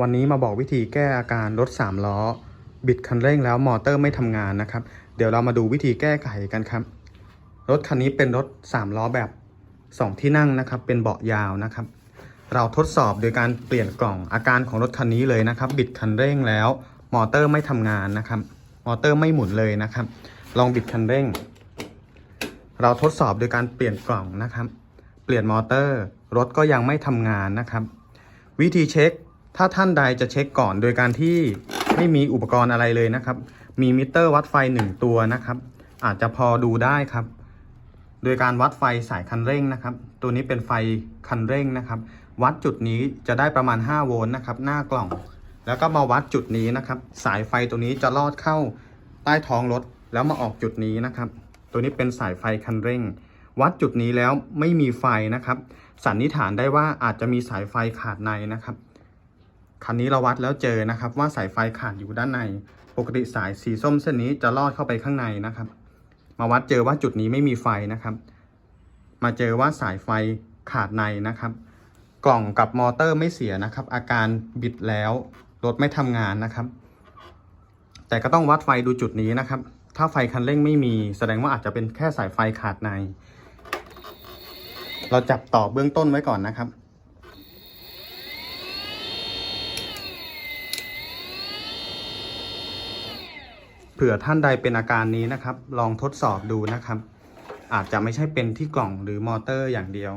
วันนี้มาบอกวิธีแก้อาการรถ 3 ล้อ บิดคันเร่งแล้วมอเตอร์ไม่ทำงานนะครับ เดี๋ยวเรามาดูวิธีแก้ไขกันครับ รถคันนี้เป็นรถ 3 ล้อแบบ 2 ที่นั่งนะครับ เป็นเบาะยาวนะครับ เราทดสอบโดยการเปลี่ยนกล่องอาการของรถคันนี้เลยนะครับ บิดคันเร่งแล้วมอเตอร์ไม่ทำงานนะครับ มอเตอร์ไม่หมุนเลยนะครับ ลองบิดคันเร่ง เราทดสอบโดยการเปลี่ยนกล่องนะครับ เปลี่ยนมอเตอร์ รถก็ยังไม่ทำงานนะครับ วิธีเช็ค ถ้าท่านใดจะเช็คก่อนโดยการที่ไม่มีอุปกรณ์อะไรเลยนะครับ มีมิเตอร์วัดไฟ 1 ตัวนะครับ อาจจะพอดูได้ครับ โดยการวัดไฟสายคันเร่งนะครับ ตัวนี้เป็นไฟคันเร่งนะครับ วัดจุดนี้จะได้ประมาณ 5 โวลต์นะครับ หน้ากล่อง แล้วก็มาวัดจุดนี้นะครับ สายไฟตัวนี้จะลอดเข้าใต้ท้องรถแล้วมาออกจุดนี้นะครับ ตัวนี้เป็นสายไฟคันเร่ง วัดจุดนี้แล้วไม่มีไฟนะครับ สันนิษฐานได้ว่าอาจจะมีสายไฟขาดในนะครับ คันนี้เราวัดแล้วเจอนะครับว่าสายไฟขาดอยู่ด้านใน ปกติสายสีส้มเส้นนี้จะลอดเข้าไปข้างในนะครับ มาวัดเจอว่าจุดนี้ไม่มีไฟนะครับ มาเจอว่าสายไฟขาดในนะครับ กล่องกับมอเตอร์ไม่เสียนะครับ อาการบิดแล้วรถไม่ทำงานนะครับ แต่ก็ต้องวัดไฟดูจุดนี้นะครับ ถ้าไฟคันเร่งไม่มีแสดงว่าอาจจะเป็นแค่สายไฟขาดใน เราจับต่อเบื้องต้นไว้ก่อนนะครับ ผื่อท่านใดเป็นอาการนี้นะครับ ลองทดสอบดูนะครับ อาจจะไม่ใช่เป็นที่กล่องหรือมอเตอร์อย่างเดียว